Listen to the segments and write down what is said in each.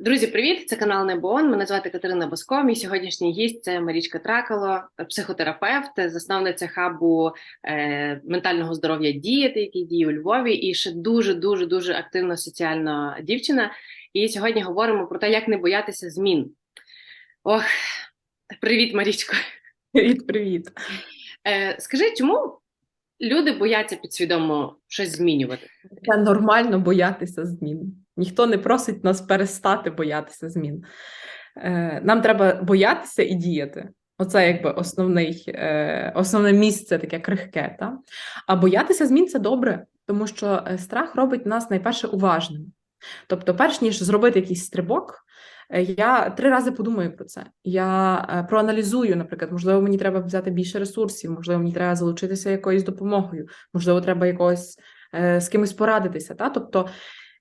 Друзі, привіт! Це канал Небон. Мене звати Катерина Боско. Мій сьогоднішній гість це Марічка Тракало, психотерапевт, засновниця хабу е, ментального здоров'я діяти, який діє у Львові, і ще дуже дуже дуже активна соціальна дівчина. І сьогодні говоримо про те, як не боятися змін. Ох, привіт, Марічко. Привіт, привіт. Е, скажи, чому люди бояться підсвідомо щось змінювати? Це нормально боятися змін. Ніхто не просить нас перестати боятися змін. Е, Нам треба боятися і діяти. Оце якби основний, е, основне місце таке крихке. Та? А боятися змін це добре, тому що е, страх робить нас найперше уважним. Тобто, перш ніж зробити якийсь стрибок, я три рази подумаю про це. Я проаналізую, наприклад, можливо, мені треба взяти більше ресурсів, можливо, мені треба залучитися якоюсь допомогою, можливо, треба якогось з кимось порадитися. Та? Тобто,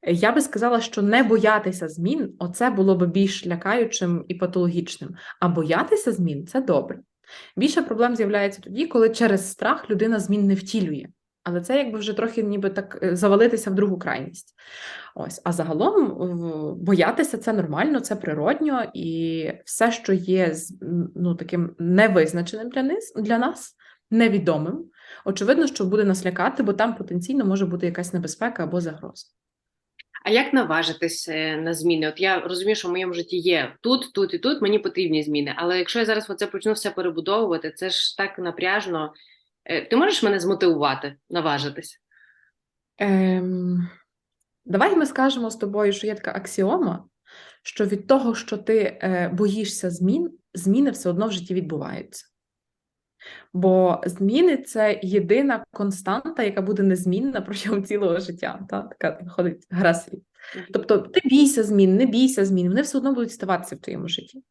я би сказала, що не боятися змін оце було б більш лякаючим і патологічним. А боятися змін це добре. Більше проблем з'являється тоді, коли через страх людина змін не втілює. Але це якби вже трохи ніби так е, завалитися в другу крайність. Ось, а загалом боятися це нормально, це природньо, і все, що є ну, таким невизначеним для нас, для нас, невідомим, очевидно, що буде нас лякати, бо там потенційно може бути якась небезпека або загроза. А як наважитись е, на зміни? От я розумію, що в моєму житті є тут, тут і тут мені потрібні зміни. Але якщо я зараз оце почну все перебудовувати, це ж так напряжно. Е, Ти можеш мене змотивувати, наважитись? Ем, давай ми скажемо з тобою, що є така аксіома, що від того, що ти е, боїшся змін, зміни все одно в житті відбуваються. Бо зміни це єдина константа, яка буде незмінна протягом цілого життя. Та? Така виходить гра слів. Тобто ти бійся змін, не бійся змін, вони все одно будуть ставатися в твоєму житті.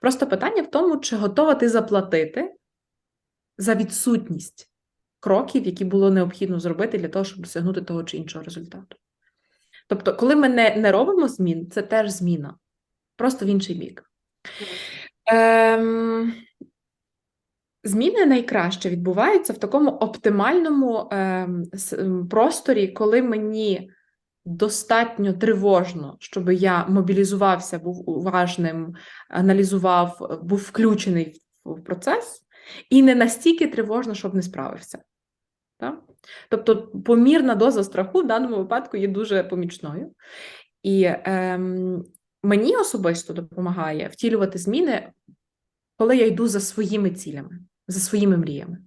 Просто питання в тому, чи готова ти заплатити за відсутність кроків, які було необхідно зробити для того, щоб досягнути того чи іншого результату. Тобто, коли ми не, не робимо змін, це теж зміна, просто в інший бік. Ем, зміни найкраще відбуваються в такому оптимальному ем, ем, просторі, коли мені достатньо тривожно, щоб я мобілізувався, був уважним, аналізував, був включений в, процес, і не настільки тривожно, щоб не справився. Так? Тобто помірна доза страху в даному випадку є дуже помічною. І ем, мені особисто допомагає втілювати зміни, коли я йду за своїми цілями, за своїми мріями.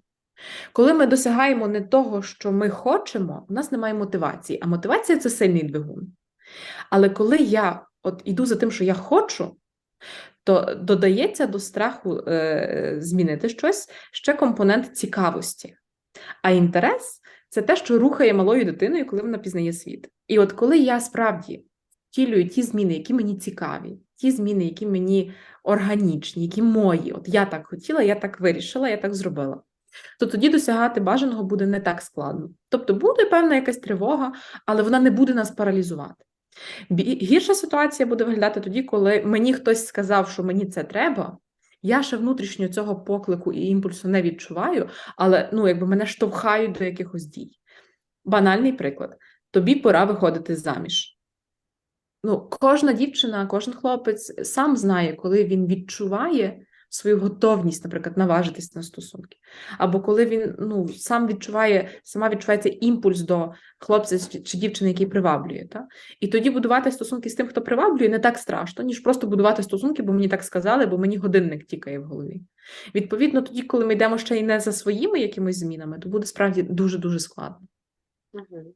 Коли ми досягаємо не того, що ми хочемо, у нас немає мотивації, а мотивація це сильний двигун. Але коли я от іду за тим, що я хочу, то додається до страху е, змінити щось ще компонент цікавості. А інтерес це те, що рухає малою дитиною, коли вона пізнає світ. І от коли я справді втілюю ті зміни, які мені цікаві, ті зміни, які мені органічні, які мої, от я так хотіла, я так вирішила, я так зробила. То тоді досягати бажаного буде не так складно. Тобто буде певна якась тривога, але вона не буде нас паралізувати. Гірша ситуація буде виглядати тоді, коли мені хтось сказав, що мені це треба. Я ще внутрішньо цього поклику і імпульсу не відчуваю, але ну, якби мене штовхають до якихось дій. Банальний приклад: тобі пора виходити заміж. Ну, кожна дівчина, кожен хлопець сам знає, коли він відчуває свою готовність, наприклад, наважитись на стосунки. Або коли він ну, сам відчуває, сама відчувається імпульс до хлопця чи, чи дівчини, який приваблює. Та? І тоді будувати стосунки з тим, хто приваблює, не так страшно, ніж просто будувати стосунки, бо мені так сказали, бо мені годинник тікає в голові. Відповідно, тоді, коли ми йдемо ще й не за своїми якимись змінами, то буде справді дуже-дуже складно. Мгм.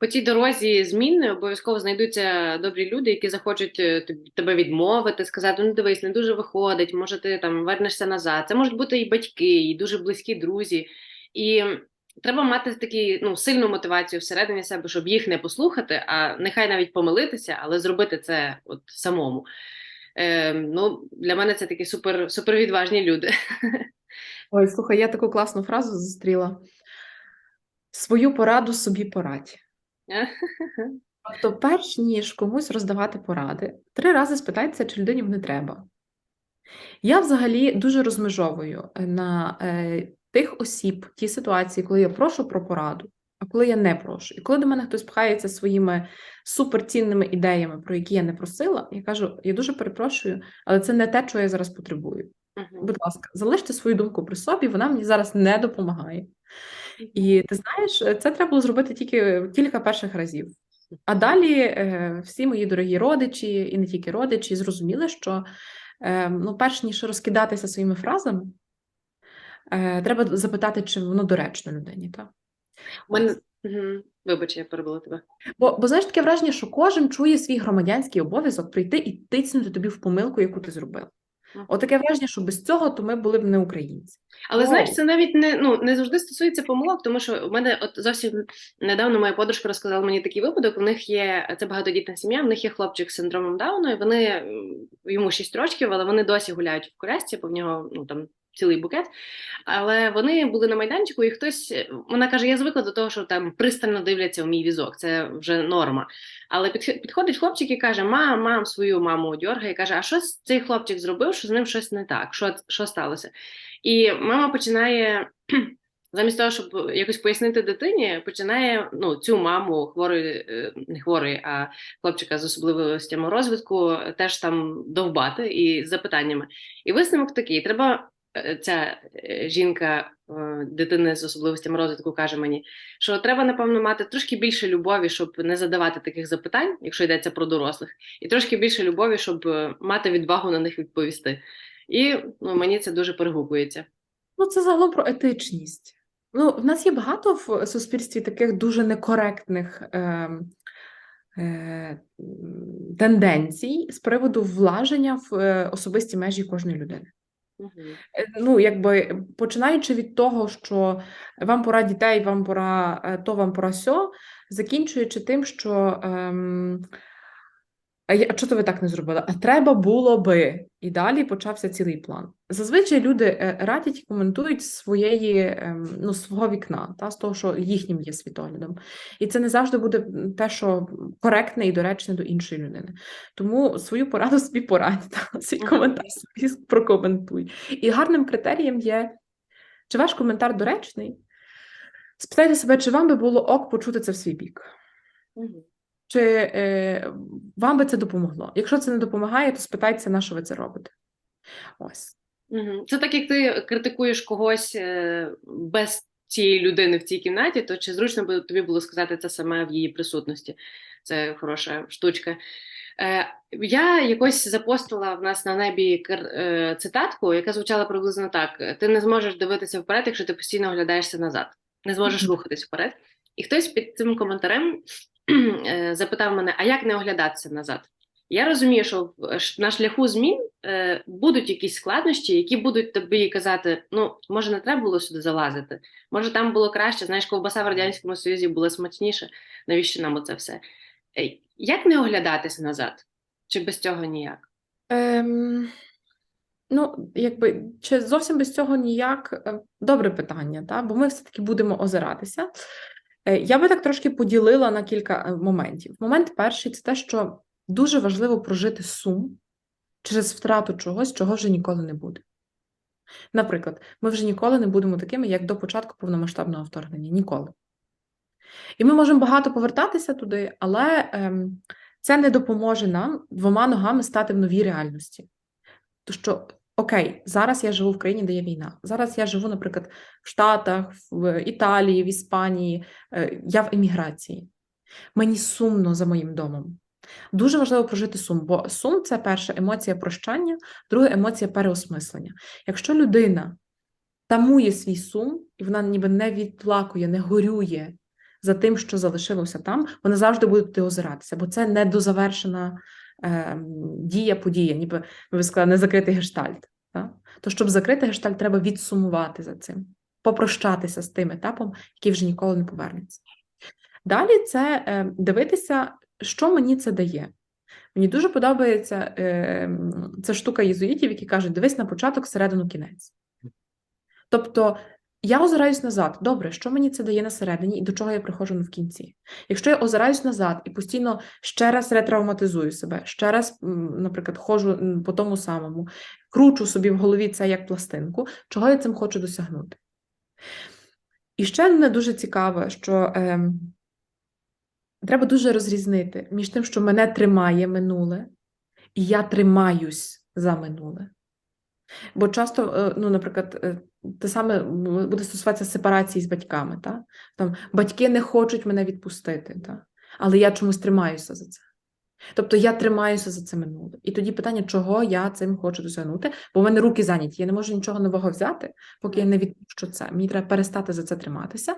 По цій дорозі змін обов'язково знайдуться добрі люди, які захочуть е, тебе відмовити, сказати: ну дивись, не дуже виходить, може ти там вернешся назад. Це можуть бути і батьки, і дуже близькі друзі. І треба мати такі ну, сильну мотивацію всередині себе, щоб їх не послухати, а нехай навіть помилитися, але зробити це от самому. Е, ну, для мене це такі супер, супервідважні люди. Ой, слухай, я таку класну фразу зустріла. Свою пораду собі порадь. Тобто, перш ніж комусь роздавати поради, три рази спитайтеся, чи людині вони треба. Я взагалі дуже розмежовую на е, тих осіб, ті ситуації, коли я прошу про пораду, а коли я не прошу. І коли до мене хтось пхається своїми суперцінними ідеями, про які я не просила, я кажу: я дуже перепрошую, але це не те, чого я зараз потребую. Будь ласка, залиште свою думку при собі, вона мені зараз не допомагає. І ти знаєш, це треба було зробити тільки кілька перших разів. А далі е, всі мої дорогі родичі, і не тільки родичі, зрозуміли, що е, ну, перш ніж розкидатися своїми фразами, е, треба запитати, чи воно доречно людині. Так? У мене... Вибач, я перебила тебе. Бо, бо знаєш, таке враження, що кожен чує свій громадянський обов'язок прийти і тицнути тобі в помилку, яку ти зробив. Отаке враження, що без цього то ми були б не українці. Але знаєш, це навіть не ну не завжди стосується помилок, тому що в мене от зовсім недавно моя подружка розказала мені такий випадок. У них є це багатодітна сім'я, в них є хлопчик з синдромом Дауна, і вони йому 6 років, але вони досі гуляють в колясці, бо в нього ну там цілий букет. Але вони були на майданчику, і хтось вона каже: Я звикла до того, що там пристально дивляться у мій візок, це вже норма. Але підходить хлопчик і каже: Мам, мам, свою маму дьоргає, і каже: А що цей хлопчик зробив? Що з ним щось не так? Що, що сталося? І мама починає. Замість того, щоб якось пояснити дитині, починає ну цю маму хворої, е, не хворої, а хлопчика з особливостями розвитку теж там довбати і з запитаннями. І висновок такий: треба ця е, жінка, е, дитини з особливостями розвитку, каже мені, що треба, напевно, мати трошки більше любові, щоб не задавати таких запитань, якщо йдеться про дорослих, і трошки більше любові, щоб е, мати відвагу на них відповісти. І ну, мені це дуже перегукується. Ну, це загалом про етичність. Ну, в нас є багато в суспільстві таких дуже некоректних е, е, тенденцій з приводу влаження в особисті межі кожної людини. Е, Ну, якби починаючи від того, що вам пора дітей, вам пора е, то, вам пора сьо, закінчуючи тим, що ем, а я- а чого ви так не зробили? А треба було би. І далі почався цілий план. Зазвичай люди е, радять і коментують своєї, ем, ну, свого вікна, та, з того, що їхнім є світоглядом. І це не завжди буде те, що коректне і доречне до іншої людини. Тому свою пораду собі порадь, та, свій коментар собі прокоментуй. І гарним критерієм є, чи ваш коментар доречний? Спитайте себе, чи вам би було ок почути це в свій бік. Чи е, вам би це допомогло? Якщо це не допомагає, то спитайтеся, на що ви це робите. Ось. Це так, як ти критикуєш когось е, без цієї людини в цій кімнаті, то чи зручно би тобі було сказати це саме в її присутності? Це хороша штучка. Е, я якось запостила в нас на небі е, цитатку, яка звучала приблизно так: ти не зможеш дивитися вперед, якщо ти постійно оглядаєшся назад, не зможеш рухатись вперед. І хтось під цим коментарем запитав мене: а як не оглядатися назад? Я розумію, що на шляху змін е, будуть якісь складнощі, які будуть тобі казати: ну, може, не треба було сюди залазити, може, там було краще. Знаєш, ковбаса в Радянському Союзі була смачніше. Навіщо нам оце все? Е, Як не оглядатися назад? Чи без цього ніяк? Ем, ну, якби, чи зовсім без цього ніяк? Е, Добре питання, та? бо ми все-таки будемо озиратися. Е, Я би так трошки поділила на кілька е, моментів. Момент перший це те, що дуже важливо прожити сум через втрату чогось, чого вже ніколи не буде. Наприклад, ми вже ніколи не будемо такими, як до початку повномасштабного вторгнення. Ніколи. І ми можемо багато повертатися туди, але ем, це не допоможе нам двома ногами стати в новій реальності. То що, окей, зараз я живу в країні, де є війна. Зараз я живу, наприклад, в Штатах, в Італії, в Іспанії, е, я в еміграції. Мені сумно за моїм домом. Дуже важливо прожити сум, бо сум це перша емоція прощання, друга емоція переосмислення. Якщо людина тамує свій сум, і вона ніби не відплакує, не горює за тим, що залишилося там, вона завжди буде туди озиратися, бо це недозавершена е, дія, подія, ніби ви сказали, не закритий гештальт. Так? То щоб закрити гештальт, треба відсумувати за цим, попрощатися з тим етапом, який вже ніколи не повернеться. Далі це е, дивитися, що мені це дає. Мені дуже подобається е, ця штука єзуїтів, які кажуть: дивись на початок, середину, кінець. Тобто я озираюсь назад. Добре, що мені це дає на середині і до чого я приходжу в кінці? Якщо я озираюсь назад і постійно ще раз ретравматизую себе, ще раз, наприклад, ходжу по тому самому, кручу собі в голові це як пластинку, чого я цим хочу досягнути? І ще мене дуже цікаве, що ем, треба дуже розрізнити між тим, що мене тримає минуле, і я тримаюсь за минуле. Бо часто, е, ну, наприклад, е, те саме буде стосуватися сепарації з батьками. Та? Там, батьки не хочуть мене відпустити, та? але я чомусь тримаюся за це. Тобто я тримаюся за це минуле. І тоді питання, чого я цим хочу досягнути, бо в мене руки зайняті, я не можу нічого нового взяти, поки я не відпущу це. Мені треба перестати за це триматися.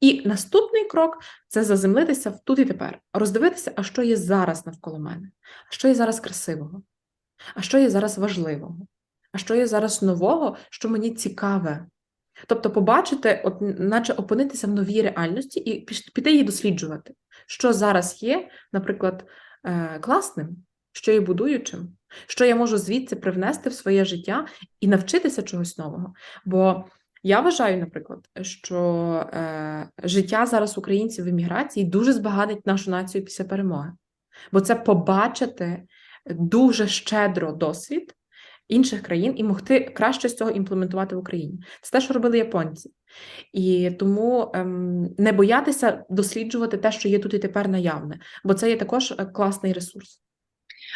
І наступний крок це заземлитися в тут і тепер, роздивитися, а що є зараз навколо мене, а що є зараз красивого, а що є зараз важливого, а що є зараз нового, що мені цікаве. Тобто побачити, от, наче опинитися в новій реальності і піти її досліджувати, що зараз є, наприклад, е, класним, що є будуючим, що я можу звідси привнести в своє життя і навчитися чогось нового. Бо я вважаю, наприклад, що е, життя зараз українців в еміграції дуже збагатить нашу націю після перемоги. Бо це побачити дуже щедро досвід інших країн і могти краще з цього імплементувати в Україні. Це те, що робили японці. І тому ем, не боятися досліджувати те, що є тут і тепер наявне, бо це є також е, класний ресурс.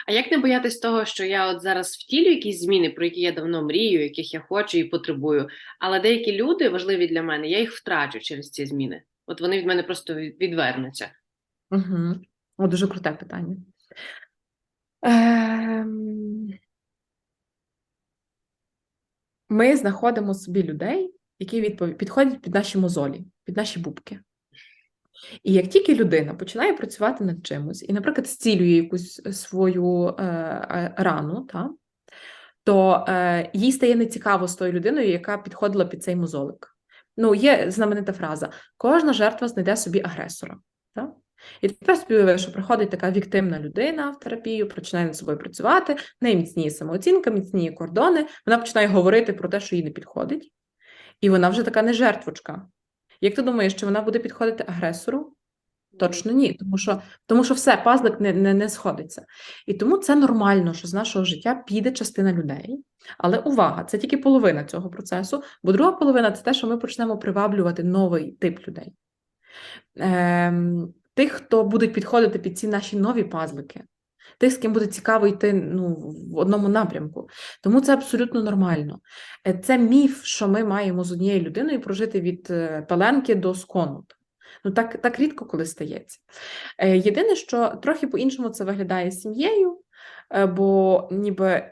А як не боятись того, що я от зараз втілю якісь зміни, про які я давно мрію, яких я хочу і потребую, але деякі люди важливі для мене, я їх втрачу через ці зміни. От вони від мене просто відвернуться. Угу. О, дуже круте питання. Ем... Ми знаходимо собі людей, які відпов- підходять під наші мозолі, під наші бубки. І як тільки людина починає працювати над чимось, і, наприклад, зцілює якусь свою е, е, рану, та, то е, їй стає нецікаво з тою людиною, яка підходила під цей мозолик. Ну, є знаменита фраза: кожна жертва знайде собі агресора. Та? І тепер уяви, що приходить така віктимна людина в терапію, починає над собою працювати, в неї міцніє самооцінка, міцніє кордони, вона починає говорити про те, що їй не підходить, і вона вже така не жертвочка. Як ти думаєш, чи вона буде підходити агресору? Точно ні, тому що, тому що все, пазлик не, не, не сходиться. І тому це нормально, що з нашого життя піде частина людей. Але увага, це тільки половина цього процесу, бо друга половина це те, що ми почнемо приваблювати новий тип людей. Ем, тих, хто будуть підходити під ці наші нові пазлики, тих, з ким буде цікаво йти ну, в одному напрямку. Тому це абсолютно нормально. Е, Це міф, що ми маємо з однією людиною прожити від е, паленки до скону. Ну, так, так рідко коли стається. Е, Єдине, що трохи по-іншому це виглядає з сім'єю, бо ніби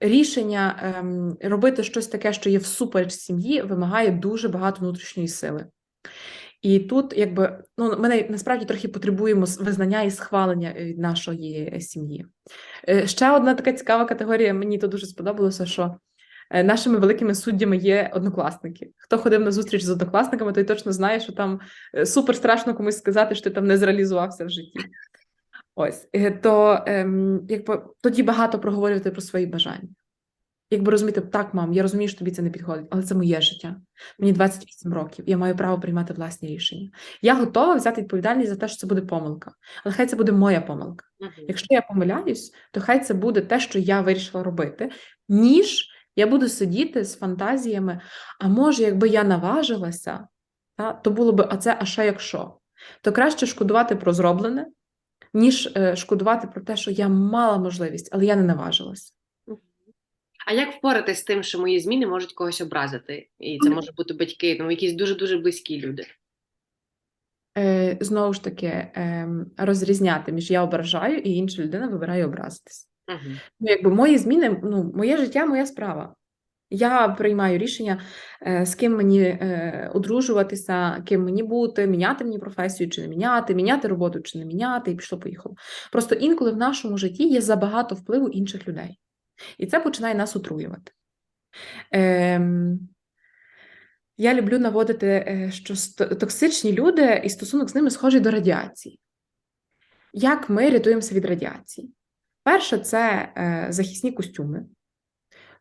рішення ем, робити щось таке, що є всупереч сім'ї, вимагає дуже багато внутрішньої сили. І тут, якби, ну, ми на- насправді трохи потребуємо визнання і схвалення від нашої е, сім'ї. Е, Ще одна така цікава категорія, мені то дуже сподобалося, що е, нашими великими суддями є однокласники. Хто ходив на зустріч з однокласниками, той точно знає, що там е, супер страшно комусь сказати, що ти там не зреалізувався в житті. Ось, е, то ем, якби тоді багато проговорювати про свої бажання. Якби розуміти, так, мам, я розумію, що тобі це не підходить, але це моє життя. Мені 28 років, я маю право приймати власні рішення. Я готова взяти відповідальність за те, що це буде помилка. Але хай це буде моя помилка. Якщо я помиляюсь, то хай це буде те, що я вирішила робити, ніж я буду сидіти з фантазіями. А може, якби я наважилася, та, то було би, а це а ще якщо. То краще шкодувати про зроблене, ніж е, шкодувати про те, що я мала можливість, але я не наважилася. А як впоратись з тим, що мої зміни можуть когось образити? І це може бути батьки, ну якісь дуже-дуже близькі люди. Е, знову ж таки, ем, розрізняти між я ображаю і інша людина вибирає образитись. Мгм. Ну, якби мої зміни, ну, моє життя, моя справа. Я приймаю рішення, е, з ким мені е, одружуватися, ким мені бути, міняти мені професію чи не міняти, міняти роботу чи не міняти, і пішло поїхало. Просто інколи в нашому житті є забагато впливу інших людей, і це починає нас отруювати. Ем, я люблю наводити, е, що токсичні люди і стосунок з ними схожий до радіації. Як ми рятуємося від радіації? Перше, це е, захисні костюми.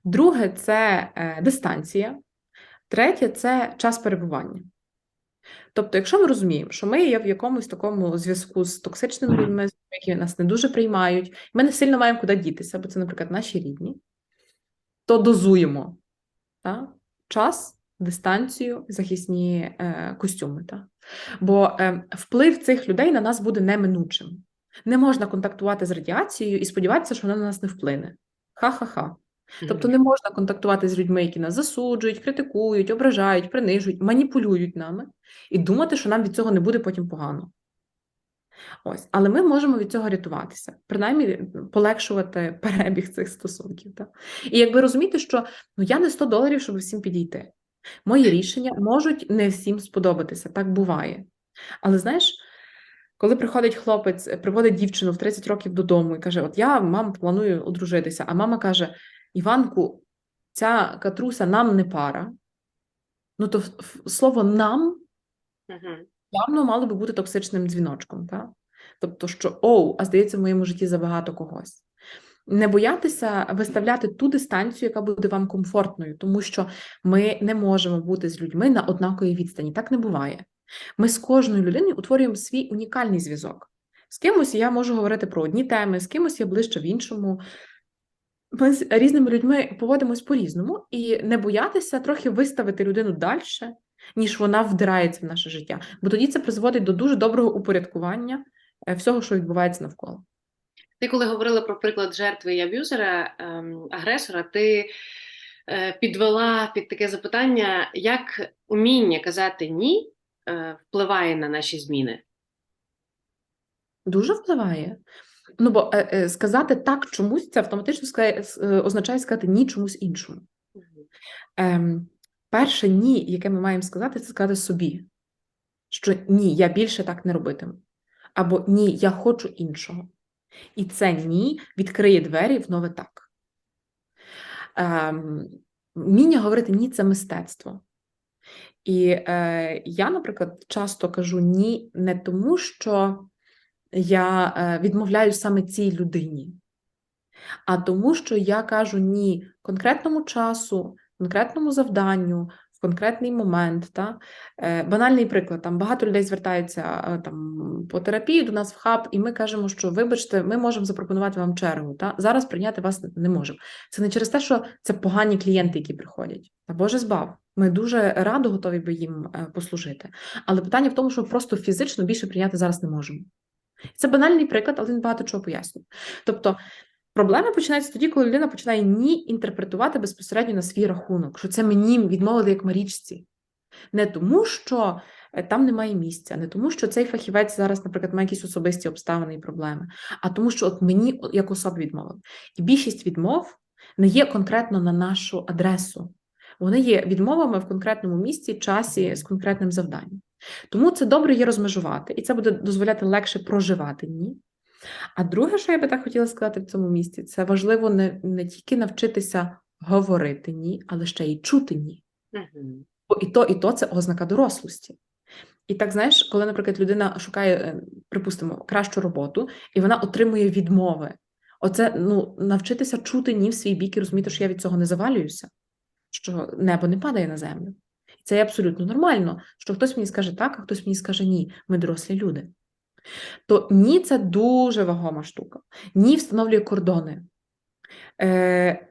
Друге це е, дистанція. Третє це час перебування. Тобто, якщо ми розуміємо, що ми є в якомусь такому зв'язку з токсичними людьми, які нас не дуже приймають, ми не сильно маємо куди дітися, бо це, наприклад, наші рідні, то дозуємо та? час дистанцію, захисні е, костюми. Та? Бо е, вплив цих людей на нас буде неминучим. Не можна контактувати з радіацією і сподіватися, що вона на нас не вплине. Ха-ха-ха. Тобто не можна контактувати з людьми, які нас засуджують, критикують, ображають, принижують, маніпулюють нами, і думати, що нам від цього не буде потім погано. Ось, але ми можемо від цього рятуватися, принаймні полегшувати перебіг цих стосунків. Так? І якби розуміти, що ну я не 100 доларів, щоб всім підійти. Мої рішення можуть не всім сподобатися, так буває. Але знаєш, коли приходить хлопець, приводить дівчину в 30 років додому і каже: От я, мам, планую одружитися, а мама каже: Іванку, ця катруся нам не пара. Ну, то слово нам явно мало би бути токсичним дзвіночком, так? Тобто, що оу, а здається, в моєму житті забагато когось. Не боятися виставляти ту дистанцію, яка буде вам комфортною, тому що ми не можемо бути з людьми на однаковій відстані. Так не буває. Ми з кожною людиною утворюємо свій унікальний зв'язок. З кимось я можу говорити про одні теми, з кимось я ближче в іншому. Ми з різними людьми поводимось по-різному, і не боятися трохи виставити людину далі, ніж вона вдирається в наше життя. Бо тоді це призводить до дуже доброго упорядкування е, всього, що відбувається навколо. Ти коли говорила про приклад жертви і аб'юзера, ем, агресора, ти е, підвела під таке запитання, як уміння казати ні е, впливає на наші зміни. Дуже впливає. Ну, бо е, е, сказати так чомусь, це автоматично е, означає сказати ні чомусь іншому. Ем, перше ні, яке ми маємо сказати, це сказати собі, що ні, я більше так не робитиму. Або ні, я хочу іншого. І це ні відкриє двері в нове так. Ем, вміння говорити ні це мистецтво. І е, я, наприклад, часто кажу ні не тому, що я е, відмовляю саме цій людині, а тому, що я кажу ні конкретному часу, конкретному завданню, в конкретний момент. Та? Е, банальний приклад: там багато людей звертаються е, там, по терапії до нас в хаб, і ми кажемо, що вибачте, ми можемо запропонувати вам чергу. Та? Зараз прийняти вас не можемо. Це не через те, що це погані клієнти, які приходять. Та Боже збав. Ми дуже радо готові би їм послужити. Але питання в тому, що просто фізично більше прийняти зараз не можемо. Це банальний приклад, але він багато чого пояснює. Тобто, проблема починається тоді, коли людина починає ні інтерпретувати безпосередньо на свій рахунок, що це мені відмовили як Марічці. Не тому, що е, там немає місця, не тому, що цей фахівець зараз, наприклад, має якісь особисті обставини і проблеми, а тому, що от мені як особі відмовили. І більшість відмов не є конкретно на нашу адресу. Вони є відмовами в конкретному місці, часі з конкретним завданням. Тому це добре є розмежувати, і це буде дозволяти легше проживати ні. А друге, що я би так хотіла сказати в цьому місці, це важливо не, не тільки навчитися говорити ні, але ще й чути ні. Мгм. Бо і то, і то це ознака дорослості. І так, знаєш, коли, наприклад, людина шукає, е, припустимо, кращу роботу, і вона отримує відмови. Оце ну, навчитися чути ні в свій бік і розуміти, що я від цього не завалююся, що небо не падає на землю. Це є абсолютно нормально, що хтось мені скаже так, а хтось мені скаже ні. Ми дорослі люди. То ні, це дуже вагома штука. Ні встановлює кордони. Е,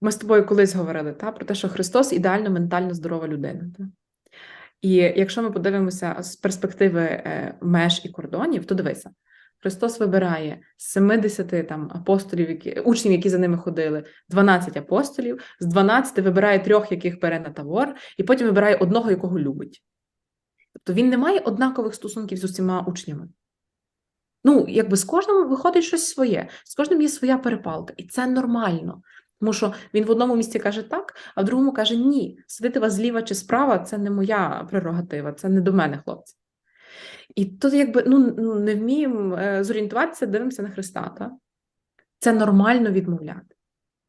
ми з тобою колись говорили та, про те, що Христос ідеально ментально здорова людина. Та? І якщо ми подивимося з перспективи е, меж і кордонів, то дивися, Христос вибирає з 70 там, апостолів, які, учнів, які за ними ходили, 12 апостолів, з 12 вибирає трьох, яких бере на тавор, і потім вибирає одного, якого любить. Тобто він не має однакових стосунків з усіма учнями. Ну, якби з кожним виходить щось своє, з кожним є своя перепалка, і це нормально. Тому що він в одному місці каже так, а в другому каже ні. Сидити вас зліва чи справа це не моя прерогатива, це не до мене, хлопці. І тут, якби ну, ну, не вміємо е, зорієнтуватися, дивимося на Христа. Та? Це нормально відмовляти.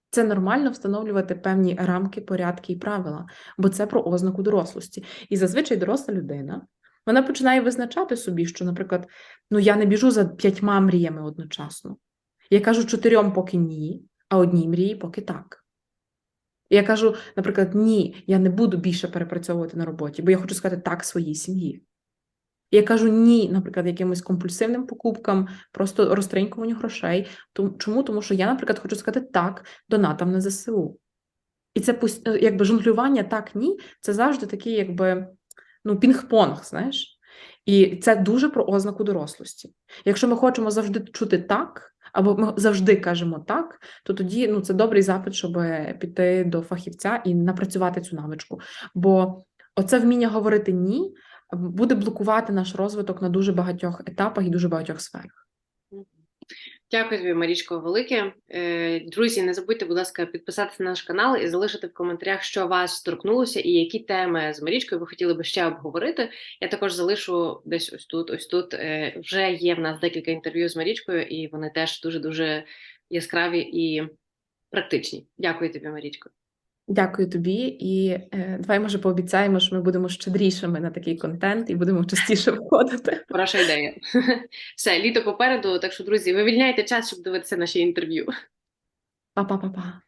Це нормально встановлювати певні рамки, порядки і правила, бо це про ознаку дорослості. І зазвичай доросла людина вона починає визначати собі, що, наприклад, ну я не біжу за п'ятьма мріями одночасно. Я кажу чотирьом поки ні, а одній мрії поки так. Я кажу, наприклад, ні, я не буду більше перепрацьовувати на роботі, бо я хочу сказати так своїй сім'ї. Я кажу ні, наприклад, якимось компульсивним покупкам, просто розтринькуванню грошей. Чому? Тому що я, наприклад, хочу сказати так донатам на ЗСУ. І це е, якби жонглювання так, ні, це завжди такий, якби ну, пінг-понг, знаєш. І це дуже про ознаку дорослості. Якщо ми хочемо завжди чути так, або ми завжди кажемо так, то тоді ну, це добрий запит, щоб піти до фахівця і напрацювати цю навичку. Бо оце вміння говорити ні буде блокувати наш розвиток на дуже багатьох етапах і дуже багатьох сферах. Дякую тобі, Марічко, велике. Е, Друзі, не забудьте, будь ласка, підписатися на наш канал і залишити в коментарях, що вас торкнулося, і які теми з Марічкою ви хотіли би ще обговорити. Я також залишу десь ось тут, ось тут. Е, Вже є в нас декілька інтерв'ю з Марічкою, і вони теж дуже дуже яскраві і практичні. Дякую тобі, Марічко. Дякую тобі, і е, давай може пообіцяємо, що ми будемо щедрішими на такий контент і будемо частіше входити. Хороша ідея. Все, літо попереду. Так що, друзі, вивільняйте час, щоб дивитися наші інтерв'ю. Па-па-па-па.